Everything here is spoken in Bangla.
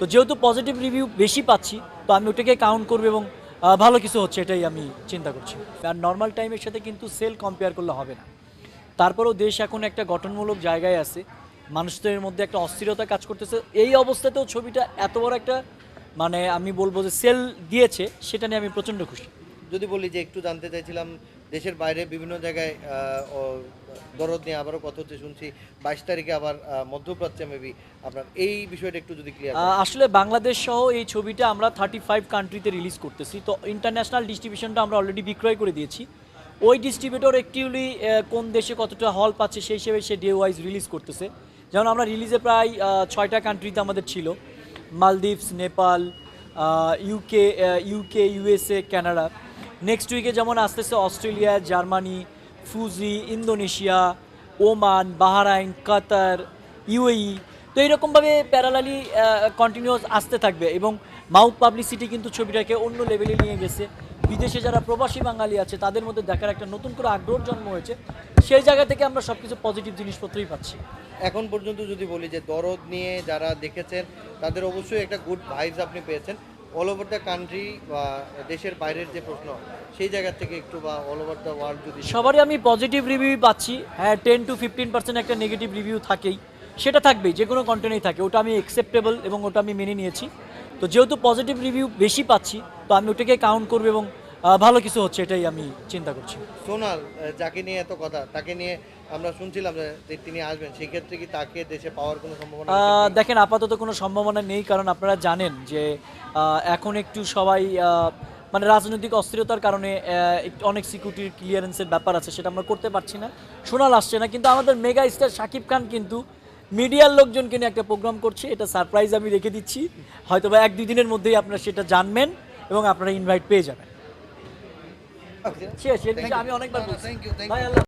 তো যেহেতু পজিটিভ রিভিউ বেশি পাচ্ছি, তো আমি ওটাকে কাউন্ট করব এবং ভালো কিছু হচ্ছে এটাই আমি চিন্তা করছি। আর নর্মাল টাইমের সাথে কিন্তু সেল কম্পেয়ার করলে হবে না। তারপরেও দেশ এখন একটা গঠনমূলক জায়গায় আছে। মানুষদের মধ্যে একটা অস্থিরতা কাজ করতেছে। এই অবস্থাতেও ছবিটা এত বড় একটা মানে আমি বলব যে সেল দিয়েছে, সেটা নিয়ে আমি প্রচণ্ড খুশি। যদি বলি যে একটু জানতে চাইছিলাম দেশের বাইরে বিভিন্ন জায়গায় দরদ নিয়ে আবারও কথা হচ্ছে, শুনছি বাইশ তারিখে আবার মধ্যপ্রাচ্যে মেবি আপনার এই বিষয়টা একটু যদি ক্লিয়ার আসলে বাংলাদেশ সহ এই ছবিটা আমরা থার্টি ফাইভ কান্ট্রিতে রিলিজ করতেছি। তো ইন্টারন্যাশনাল ডিস্ট্রিবিউশনটা আমরা অলরেডি বিক্রয় করে দিয়েছি। ওই ডিস্ট্রিবিউটর একটিউলি কোন দেশে কতটা হল পাচ্ছে সেই হিসেবে সে ডে ওয়াইজ রিলিজ করতেছে। যেমন আমরা রিলিজে প্রায় ছয়টা কান্ট্রিতে আমাদের ছিল। Maldives, Nepal UK UK USA Canada next উইকে যেমন আসতেছে Australia, Germany, Fiji, Indonesia, Oman, Bahrain, Qatar, UAE. তো এইরকমভাবে প্যারালালি কন্টিনিউয়াস আসতে থাকবে এবং মাউথ পাবলিসিটি কিন্তু ছবিটাকে অন্য লেভেলে নিয়ে গেছে। বিদেশে যারা প্রবাসী বাঙালি আছে, তাদের মধ্যে দেখার একটা নতুন করে আগ্রহ জন্ম হয়েছে। সেই জায়গা থেকে আমরা সব কিছু পজিটিভ জিনিসপত্রই পাচ্ছি। এখন পর্যন্ত যদি বলি যে দরদ নিয়ে যারা দেখেছেন, তাদের অবশ্যই একটা গুড ভাইবস আপনি পেয়েছেন। অল ওভার দ্য কান্ট্রি বা দেশের বাইরের যে প্রশ্ন, সেই জায়গা থেকে একটু বা অল ওভার দ্য ওয়ার্ল্ড যদি সবারই আমি পজিটিভ রিভিউ পাচ্ছি। হ্যাঁ টেন টু ফিফটিন পার্সেন্ট একটা নেগেটিভ রিভিউ থাকেই। সেটা থাকবেই, যে কোনো কন্টেন্টেই থাকে। ওটা আমি অ্যাকসেপ্টেবল এবং ওটা আমি মেনে নিয়েছি। তো যেহেতু পজিটিভ রিভিউ বেশি পাচ্ছি, তো আমি ওটাকে কাউন্ট করব এবং ভালো কিছু হচ্ছে এটাই আমি চিন্তা করছি। সোনাল যাকে নিয়ে এত কথা তাকে নিয়ে আমরা শুনছিলাম যে তিনি আসবেন সেই ক্ষেত্রে কি তাকে দেশে পাওয়ার কোনো সম্ভাবনা দেখেন আপাতত কোনো সম্ভাবনা নেই কারণ আপনারা জানেন যে এখন একটু সবাই মানে রাজনৈতিক অস্থিরতার কারণে অনেক সিকিউরিটির ক্লিয়ারেন্সের ব্যাপার আছে সেটা আমরা করতে পারছি না। শোনাল আসছে না কিন্তু আমাদের মেগা স্টার শাকিব খান কিন্তু মিডিয়ার লোকজনকে নিয়ে একটা প্রোগ্রাম করছে এটা সারপ্রাইজ আমি রেখে দিচ্ছি। হয়তো বা এক দুই দিনের মধ্যেই আপনারা সেটা জানবেন এবং আপনারা ইনভাইট পেয়ে যাবেন Okay. সে- সে বিষয়ে আমি অনেকবার ভাই আল্লাহ।